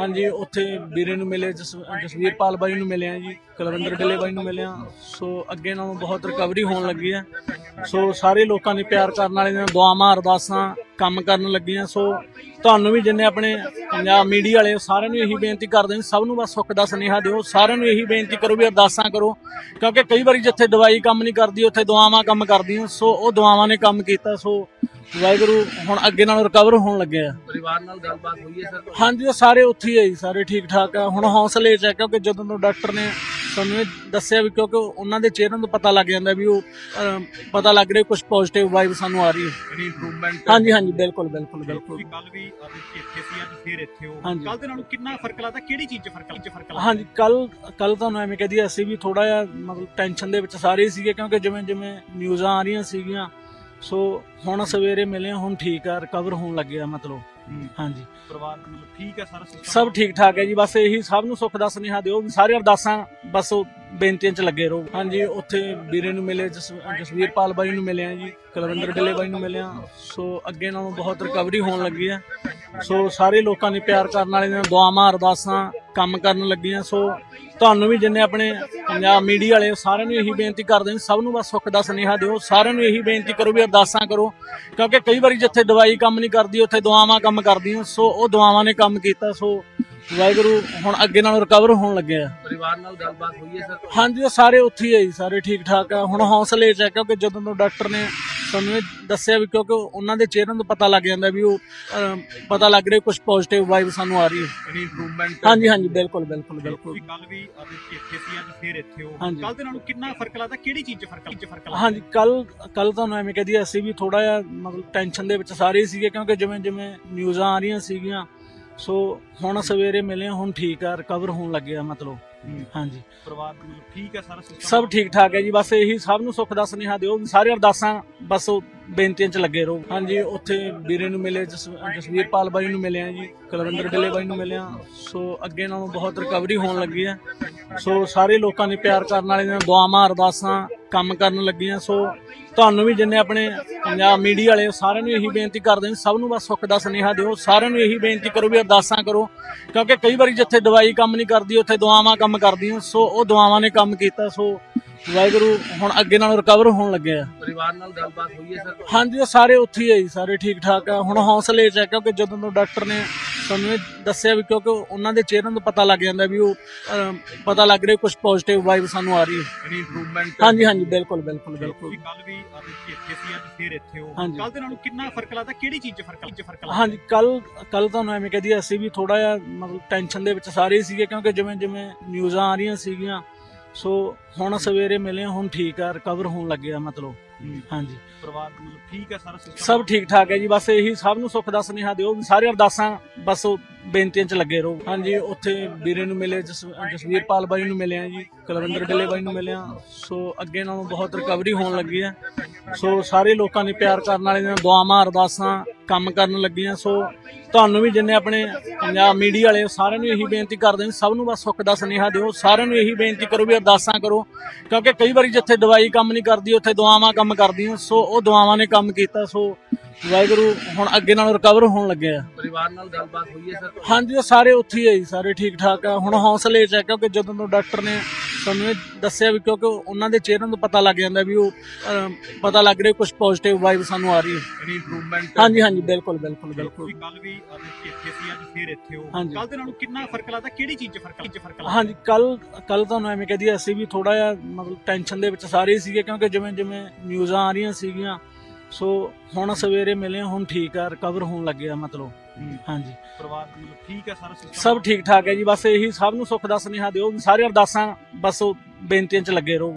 ਹਾਂਜੀ, ਉੱਥੇ ਵੀਰੇ ਨੂੰ ਮਿਲੇ, ਜਸ- ਜਸਵੀਰ ਪਾਲ ਬਾਈ ਨੂੰ ਮਿਲੇ ਆ ਜੀ, ਕੁਲਵਿੰਦਰ ਢਿੱਲੇ ਬਾਈ ਨੂੰ ਮਿਲੇ ਆ। ਸੋ ਅੱਗੇ ਨਾਲੋਂ ਬਹੁਤ ਰਿਕਵਰੀ ਹੋਣ ਲੱਗੀ ਹੈ ਸੋ ਸਾਰੇ ਲੋਕਾਂ ਨੇ ਪਿਆਰ ਕਰਨ ਵਾਲੇ ਦੀਆਂ ਦੁਆਵਾਂ ਅਰਦਾਸਾਂ ਕੰਮ ਕਰਨ ਲੱਗੀਆਂ ਸੋ ਤੁਹਾਨੂੰ ਵੀ ਜਿੰਨੇ ਆਪਣੇ ਪੰਜਾਬ ਮੀਡੀਆ ਵਾਲੇ, ਸਾਰਿਆਂ ਨੂੰ ਇਹੀ ਬੇਨਤੀ ਕਰਦੇ ਨੇ ਸਭ ਨੂੰ ਬਸ ਸੁੱਖ ਦਾ ਸੁਨੇਹਾ ਦਿਓ। ਸਾਰਿਆਂ ਨੂੰ ਇਹੀ ਬੇਨਤੀ ਕਰੋ ਵੀ ਅਰਦਾਸਾਂ ਕਰੋ, ਕਿਉਂਕਿ ਕਈ ਵਾਰੀ ਜਿੱਥੇ ਦਵਾਈ ਕੰਮ ਨਹੀਂ ਕਰਦੀ, ਉੱਥੇ ਦੁਆਵਾਂ ਕੰਮ ਕਰਦੀਆਂ। ਸੋ ਉਹ ਦੁਆਵਾਂ ਨੇ ਕੰਮ ਕੀਤਾ। ਸੋ ਵਾਹਿਗੁਰੂ ਹੁਣ ਅੱਗੇ ਨਾਲੋਂ ਰਿਕਵਰ ਹੋਣ ਲੱਗੇ ਆ। ਪਰਿਵਾਰ ਨਾਲ ਗੱਲਬਾਤ ਹੋਈ ਹੈ ਸਰ ਹਾਂਜੀ ਉਹ ਸਾਰੇ ਉੱਥੇ ਹੀ ਆ ਜੀ ਸਾਰੇ ਠੀਕ ਠਾਕ ਆ। ਹੁਣ ਹੌਸਲੇ 'ਚ ਆ ਕਿਉਂਕਿ ਜਦੋਂ ਤੋਂ ਡਾਕਟਰ ਨੇ ਸਾਨੂੰ ਇਹ ਦੱਸਿਆ ਵੀ ਕਿਉਂਕਿ ਉਹਨਾਂ ਦੇ ਚਿਹਰਿਆਂ ਤੋਂ ਪਤਾ ਲੱਗ ਜਾਂਦਾ ਵੀ ਉਹ ਅਹ, ਪਤਾ ਲੱਗ ਰਿਹਾ ਕੁਝ ਪੋਜ਼ਿਟਿਵ ਵਾਈਬ ਸਾਨੂੰ ਆ ਰਹੀ ਹੈ। ਜਿਹੜੀ ਇੰਪਰੂਵਮੈਂਟ ਹਾਂਜੀ ਹਾਂਜੀ ਬਿਲਕੁਲ ਬਿਲਕੁਲ ਬਿਲਕੁਲ। ਤੁਸੀਂ ਕੱਲ ਵੀ ਅੱਜ ਇੱਥੇ ਸੀ ਅੱਜ ਫੇਰ ਇੱਥੇ ਹੋ। ਹਾਂਜੀ। ਕੱਲ ਦੇ ਨਾਲੋਂ ਕਿੰਨਾ ਫ਼ਰਕ ਲੱਗਦਾ? ਕਿਹੜੀ ਚੀਜ਼ 'ਚ ਫ਼ਰਕ ਚ ਫ਼ਰਕ ਲੱਗਦਾ? ਹਾਂਜੀ ਕੱਲ ਕੱਲ ਤੁਹਾਨੂੰ ਐਵੇਂ ਕਹਦੀ ਅਸੀਂ ਵੀ ਥੋੜਾ ਜਿਹਾ ਮਤਲਬ ਟੈਨਸ਼ਨ ਦੇ ਵਿੱਚ ਸਾਰੇ ਸੀਗੇ ਕਿਉਂਕਿ ਜਿਵੇਂ ਜਿਵੇਂ ਨਿਊਜ਼ਾਂ ਆ ਰਹੀਆਂ ਸੀਗੀਆਂ ਸੋ ਹੁਣ ਸਵੇਰੇ ਮਿਲੇ ਹੁਣ ਠੀਕ ਆ ਰਿਕਵਰ ਹੋਣ ਲੱਗੇ ਆ ਮਤਲਬ। ਹਾਂਜੀ। ਪਰਿਵਾਰ ਮਤਲਬ ਠੀਕ ਹੈ ਸਾਰਾ? ਸਭ ਠੀਕ ਠਾਕ ਹੈ ਜੀ ਬਸ ਇਹੀ ਸਭ ਨੂੰ ਸੁੱਖ ਦਾ ਸੁਨੇਹਾ ਦਿਓ ਸਾਰੇ ਅਰਦਾਸਾਂ ਬਸ ਉਹ ਬੇਨਤੀਆਂ 'ਚ ਲੱਗੇ ਰਹੋ। ਹਾਂਜੀ ਉੱਥੇ ਵੀਰੇ ਨੂੰ ਮਿਲੇ ਜਸ- ਜਸਵੀਰ ਪਾਲ ਬਾਈ ਨੂੰ ਮਿਲੇ ਆ ਜੀ ਕੁਲਵਿੰਦਰ ਢਿੱਲੇ ਬਾਈ ਨੂੰ ਮਿਲੇ ਆ। ਸੋ ਅੱਗੇ ਨਾਲੋਂ ਬਹੁਤ ਰਿਕਵਰੀ ਹੋਣ ਲੱਗੀ ਹੈ ਸੋ ਸਾਰੇ ਲੋਕਾਂ ਨੇ ਪਿਆਰ ਕਰਨ ਵਾਲੇ ਦੀਆਂ ਦੁਆਵਾਂ ਅਰਦਾਸਾਂ ਕੰਮ ਕਰਨ ਲੱਗੀਆਂ ਸੋ ਤੁਹਾਨੂੰ ਵੀ ਜਿੰਨੇ ਆਪਣੇ ਪੰਜਾਬ ਮੀਡੀਆ ਵਾਲੇ ਸਾਰਿਆਂ ਨੂੰ ਇਹੀ ਬੇਨਤੀ ਕਰਦੇ ਨੇ ਸਭ ਨੂੰ ਬਸ ਸੁੱਖ ਦਾ ਸੁਨੇਹਾ ਦਿਓ ਸਾਰਿਆਂ ਨੂੰ ਇਹੀ ਬੇਨਤੀ ਕਰੋ ਵੀ ਅਰਦਾਸਾਂ ਕਰੋ ਕਿਉਂਕਿ ਕਈ ਵਾਰੀ ਜਿੱਥੇ ਦਵਾਈ ਕੰਮ ਨਹੀਂ ਕਰਦੀ ਉੱਥੇ ਦੁਆਵਾਂ ਕੰਮ ਕਰਦੀਆਂ ਸੋ ਉਹ ਦੁਆਵਾਂ ਨੇ ਕੰਮ ਕੀਤਾ ਸੋ ਵਾਹਿਗੁਰੂ ਹੁਣ ਅੱਗੇ ਨਾਲੋਂ ਰਿਕਵਰ ਹੋਣ ਲੱਗੇ ਆ। ਪਰਿਵਾਰ ਨਾਲ ਗੱਲਬਾਤ ਹੋਈ ਹੈ ਸਰ? ਹਾਂਜੀ ਉਹ ਸਾਰੇ ਉੱਥੇ ਹੀ ਆ ਜੀ ਸਾਰੇ ਠੀਕ ਠਾਕ ਆ ਹੁਣ ਹੌਸਲੇ 'ਚ ਆ ਕਿਉਂਕਿ ਜਦੋਂ ਤੋਂ ਡਾਕਟਰ ਨੇ ਸਾਨੂੰ ਇਹ ਦੱਸਿਆ ਵੀ ਕਿਉਂਕਿ ਉਹਨਾਂ ਦੇ ਚਿਹਰਿਆਂ ਤੋਂ ਪਤਾ ਲੱਗ ਜਾਂਦਾ ਵੀ ਉਹ ਪਤਾ ਲੱਗ ਰਿਹਾ ਕੁਝ ਪੋਜ਼ਿਟਿਵ ਵਾਈਬ ਸਾਨੂੰ ਆ ਰਹੀ ਹੈ। ਜਿਹੜੀ ਇੰਪਰੂਵਮੈਂਟ ਹਾਂਜੀ ਹਾਂਜੀ ਬਿਲਕੁਲ ਬਿਲਕੁਲ ਬਿਲਕੁਲ। ਕੱਲ ਵੀ ਅੱਜ ਇੱਥੇ ਸੀ ਅੱਜ ਫੇਰ ਇੱਥੇ ਹੋ। ਹਾਂਜੀ। ਕੱਲ ਦੇ ਨਾਲੋਂ ਕਿੰਨਾ ਫ਼ਰਕ ਲੱਗਦਾ? ਕਿਹੜੀ ਚੀਜ਼ 'ਚ ਫ਼ਰਕ ਚ ਫ਼ਰਕ ਲੱਗਦਾ? ਹਾਂਜੀ ਕੱਲ ਕੱਲ ਤੁਹਾਨੂੰ ਐਵੇਂ ਕਹਦੀ ਅਸੀਂ ਵੀ ਥੋੜਾ ਜਿਹਾ ਮਤਲਬ ਟੈਨਸ਼ਨ ਦੇ ਵਿੱਚ ਸਾਰੇ ਸੀਗੇ ਕਿਉਂਕਿ ਜਿਵੇਂ ਜਿਵੇਂ ਨਿਊਜ਼ਾਂ ਆ ਰਹੀਆਂ ਸੀਗੀਆਂ ਸੋ ਹੁਣ ਸਵੇਰੇ ਮਿਲੇ ਹੁਣ ਠੀਕ ਆ ਰਿਕਵਰ ਹੋਣ ਲੱਗੇ ਆ ਮਤਲਬ। ਹਾਂਜੀ। ਪਰਿਵਾਰ ਮਤਲਬ ਠੀਕ ਹੈ ਸਾਰਾ system? ਸਭ ਠੀਕ ਠਾਕ ਹੈ ਜੀ ਬਸ ਇਹੀ ਸਭ ਨੂੰ ਸੁੱਖ ਦਾ ਸੁਨੇਹਾ ਦਿਓ ਸਾਰੇ ਅਰਦਾਸਾਂ ਬਸ ਬੇਨਤੀਆਂ 'ਚ ਲੱਗੇ ਰਹੋ। ਹਾਂਜੀ ਉੱਥੇ ਵੀਰੇ ਨੂੰ ਮਿਲੇ ਜਸ- ਜਸਵੀਰ ਪਾਲ ਬਾਈ ਨੂੰ ਮਿਲੇ ਆ ਜੀ ਕੁਲਵਿੰਦਰ ਢਿੱਲੇ ਬਾਈ ਨੂੰ ਮਿਲੇ ਆ ਸੋ ਅੱਗੇ ਨਾਲੋਂ ਬਹੁਤ ਰਿਕਵਰੀ ਹੋਣ ਲੱਗੀ ਹੈ। ਸੋ ਸਾਰੇ ਲੋਕਾਂ ਨੇ ਪਿਆਰ ਕਰਨ ਵਾਲੇ ਦੀਆਂ ਦੁਆਵਾਂ ਅਰਦਾਸਾਂ ਕੰਮ ਕਰਨ ਲੱਗੀਆਂ ਸੋ ਤੁਹਾਨੂੰ ਵੀ ਜਿੰਨੇ ਆਪਣੇ ਪੰਜਾਬ ਮੀਡੀਆ ਵਾਲੇ ਸਾਰਿਆਂ ਨੂੰ ਇਹੀ ਬੇਨਤੀ ਕਰਦੇ ਨੇ ਸਭ ਨੂੰ ਬਸ ਸੁੱਖ ਦਾ ਸੁਨੇਹਾ ਦਿਓ ਸਾਰਿਆਂ ਨੂੰ ਇਹੀ ਬੇਨਤੀ ਕਰੋ ਵੀ ਅਰਦਾਸਾਂ ਕਰੋ ਕਿਉਂਕਿ ਕਈ ਵਾਰੀ ਜਿੱਥੇ ਦਵਾਈ ਕੰਮ ਨਹੀਂ ਕਰਦੀ ਉੱਥੇ ਦੁਆਵਾਂ ਕੰਮ ਕਰਦੀਆਂ ਸੋ ਉਹ ਦੁਆਵਾਂ ਨੇ ਕੰਮ ਕੀਤਾ ਸੋ ਵਾਹਿਗੁਰੂ ਹੁਣ ਅੱਗੇ ਨਾਲੋਂ ਰਿਕਵਰ ਹੋਣ ਲੱਗੇ ਆ ਪਰਿਵਾਰ ਨਾਲ ਗੱਲਬਾਤ ਹੋਈ ਹੈ ਸਰ? ਹਾਂਜੀ ਉਹ ਸਾਰੇ ਉੱਥੇ ਹੀ ਆ ਜੀ ਸਾਰੇ ਠੀਕ ਠਾਕ ਆ ਹੁਣ ਹੌਸਲੇ 'ਚ ਆ ਕਿਉਂਕਿ ਜਦੋਂ ਤੋਂ ਡਾਕਟਰ ਨੇ ਸਾਨੂੰ ਇਹ ਦੱਸਿਆ ਵੀ ਕਿਉਂਕਿ ਉਹਨਾਂ ਦੇ ਚਿਹਰਿਆਂ ਤੋਂ ਪਤਾ ਲੱਗ ਜਾਂਦਾ ਵੀ ਉਹ ਅਹ, ਪਤਾ ਲੱਗ ਰਿਹਾ ਕੁਝ ਪੋਜ਼ਿਟਿਵ ਵਾਈਬ ਸਾਨੂੰ ਆ ਰਹੀ ਹੈ। ਜਿਹੜੀ ਇੰਪਰੂਵਮੈਂਟ ਹਾਂਜੀ ਹਾਂਜੀ ਬਿਲਕੁਲ ਬਿਲਕੁਲ ਬਿਲਕੁਲ। ਕੱਲ ਵੀ ਅੱਜ ਇੱਥੇ ਸੀ ਅੱਜ ਫੇਰ ਇੱਥੇ ਹੋ। ਹਾਂਜੀ। ਕੱਲ ਦੇ ਨਾਲੋਂ ਕਿੰਨਾ ਫ਼ਰਕ ਲੱਗਦਾ? ਕਿਹੜੀ ਚੀਜ਼ 'ਚ ਫ਼ਰਕ ਚ ਫ਼ਰਕ ਲੱਗਦਾ? ਹਾਂਜੀ ਕੱਲ ਕੱਲ ਤੁਹਾਨੂੰ ਐਵੇਂ ਕਹਦੀ ਅਸੀਂ ਵੀ ਥੋੜਾ ਜਿਹਾ ਮਤਲਬ ਟੈਨਸ਼ਨ ਦੇ ਵਿੱਚ ਸਾਰੇ ਹੀ ਸੀਗੇ ਕਿਉਂਕਿ ਜਿਵੇਂ ਜਿਵੇਂ ਨਿਊਜ਼ਾਂ ਆ ਰਹੀਆਂ ਸੀਗੀਆਂ ਸੋ ਹੁਣ ਸਵੇਰੇ ਮਿਲੇ ਹੁਣ ਠੀਕ ਆ ਰਿਕਵਰ ਹੋਣ ਲੱਗੇ ਆ ਮਤਲਬ। ਹਾਂਜੀ। ਪਰਿਵਾਰ ਮਤਲਬ ਠੀਕ ਹੈ ਸਾਰਾ system? ਸਭ ਠੀਕ ਠਾਕ ਹੈ ਜੀ ਬਸ ਇਹੀ ਸਭ ਨੂੰ ਸੁੱਖ ਦਾ ਸੁਨੇਹਾ ਦਿਓ ਵੀ ਸਾਰੇ ਅਰਦਾਸਾਂ ਬਸ ਬੇਨਤੀਆਂ 'ਚ ਲੱਗੇ ਰਹੋ। ਹਾਂਜੀ ਉੱਥੇ ਵੀਰੇ ਨੂੰ ਮਿਲੇ ਜਸ- ਜਸਵੀਰ ਪਾਲ ਬਾਈ ਨੂੰ ਮਿਲੇ ਆ ਜੀ ਕੁਲਵਿੰਦਰ ਢਿੱਲੇ ਬਾਈ ਨੂੰ ਮਿਲੇ ਆ। ਸੋ ਅੱਗੇ ਨਾਲੋਂ ਬਹੁਤ ਰਿਕਵਰੀ ਹੋਣ ਲੱਗੀ ਹੈ। ਸੋ ਸਾਰੇ ਲੋਕਾਂ ਨੇ ਪਿਆਰ ਕਰਨ ਵਾਲੇ ਦੀਆਂ ਦੁਆਵਾਂ ਅਰਦਾਸਾਂ ਕੰਮ ਕਰਨ ਲੱਗੀਆਂ ਸੋ ਤੁਹਾਨੂੰ ਵੀ ਜਿੰਨੇ ਆਪਣੇ ਪੰਜਾਬ ਮੀਡੀਆ ਵਾਲੇ ਸਾਰਿਆਂ ਨੂੰ ਇਹੀ ਬੇਨਤੀ ਕਰਦੇ ਨੇ ਸਭ ਨੂੰ ਬਸ ਸੁੱਖ ਦਾ ਸੁਨੇਹਾ ਦਿਓ ਸਾਰਿਆਂ ਨੂੰ ਇਹੀ ਬੇਨਤੀ ਕਰੋ ਵੀ ਅਰਦਾਸਾਂ ਕਰੋ ਕਿਉਂਕਿ ਕਈ ਵਾਰੀ ਜਿੱਥੇ ਦਵਾਈ ਕੰਮ ਨਹੀਂ ਕਰਦੀ ਉੱਥੇ ਦੁਆਵਾਂ ਕੰਮ ਕਰਦੀਆਂ ਸੋ ਉਹ ਦੁਆਵਾਂ ਨੇ ਕੰਮ ਕੀਤਾ ਸੋ ਵਾਹਿਗੁਰੂ ਹੁਣ ਅੱਗੇ ਨਾਲੋਂ ਰਿਕਵਰ ਹੋਣ ਲੱਗੇ ਆ। ਪਰਿਵਾਰ ਨਾਲ ਗੱਲਬਾਤ ਹੋਈ ਹੈ ਸਰ? ਹਾਂਜੀ ਉਹ ਸਾਰੇ ਉੱਥੇ ਹੀ ਆ ਜੀ ਸਾਰੇ ਠੀਕ ਠਾਕ ਆ ਹੁਣ ਹੌਸਲੇ 'ਚ ਆ ਕਿਉਂਕਿ ਜਦੋਂ ਤੋਂ ਡਾਕਟਰ ਨੇ ਸਾਨੂੰ ਇਹ ਦੱਸਿਆ ਵੀ ਕਿਉਂਕਿ ਉਹਨਾਂ ਦੇ ਚਿਹਰਿਆਂ ਤੋਂ ਪਤਾ ਲੱਗ ਜਾਂਦਾ ਵੀ ਉਹ ਪਤਾ ਲੱਗ ਰਿਹਾ ਕੁਝ ਪੋਜ਼ਿਟਿਵ ਵਾਈਬ ਸਾਨੂੰ ਆ ਰਹੀ ਹੈ। ਜਿਹੜੀ ਇੰਪਰੂਵਮੈਂਟ ਹਾਂਜੀ ਹਾਂਜੀ ਬਿਲਕੁਲ ਬਿਲਕੁਲ ਬਿਲਕੁਲ। ਕੱਲ ਵੀ ਇੱਥੇ ਸੀ ਅੱਜ ਫੇਰ ਇੱਥੇ ਹੋ। ਹਾਂਜੀ। ਕੱਲ ਦੇ ਨਾਲੋਂ ਕਿੰਨਾ ਫ਼ਰਕ ਲੱਗਦਾ? ਕਿਹੜੀ ਚੀਜ਼ 'ਚ ਫ਼ਰਕ ਚ ਫ਼ਰਕ ਲੱਗਦਾ? ਹਾਂਜੀ ਕੱਲ ਕੱਲ ਤੁਹਾਨੂੰ ਐਵੇਂ ਕਹਦੀ ਅਸੀਂ ਵੀ ਥੋੜਾ ਜਿਹਾ ਮਤਲਬ ਟੈਨਸ਼ਨ ਦੇ ਵਿੱਚ ਸਾਰੇ ਹੀ ਸੀਗੇ ਕਿਉਂਕਿ ਜਿਵੇਂ ਜਿਵੇਂ ਨਿਊਜ਼ਾਂ ਆ ਰਹੀਆਂ ਸੀਗੀਆਂ ਸੋ ਹੁਣ ਸਵੇਰੇ ਮਿਲੇ ਹੁਣ ਠੀਕ ਆ ਰਿਕਵਰ ਹੋਣ ਲੱਗੇ ਆ ਮਤਲਬ। ਹਾਂਜੀ। ਪਰਿਵਾਰ ਮਤਲਬ ਠੀਕ ਹੈ ਸਾਰਾ system? ਸਭ ਠੀਕ ਠਾਕ ਹੈ ਜੀ ਬਸ ਇਹੀ ਸਭ ਨੂੰ ਸੁੱਖ ਦਾ ਸੁਨੇਹਾ ਦਿਓ ਸਾਰੇ ਅਰਦਾਸਾਂ ਬਸ ਉਹ ਬੇਨਤੀਆਂ 'ਚ ਲੱਗੇ ਰਹੋ।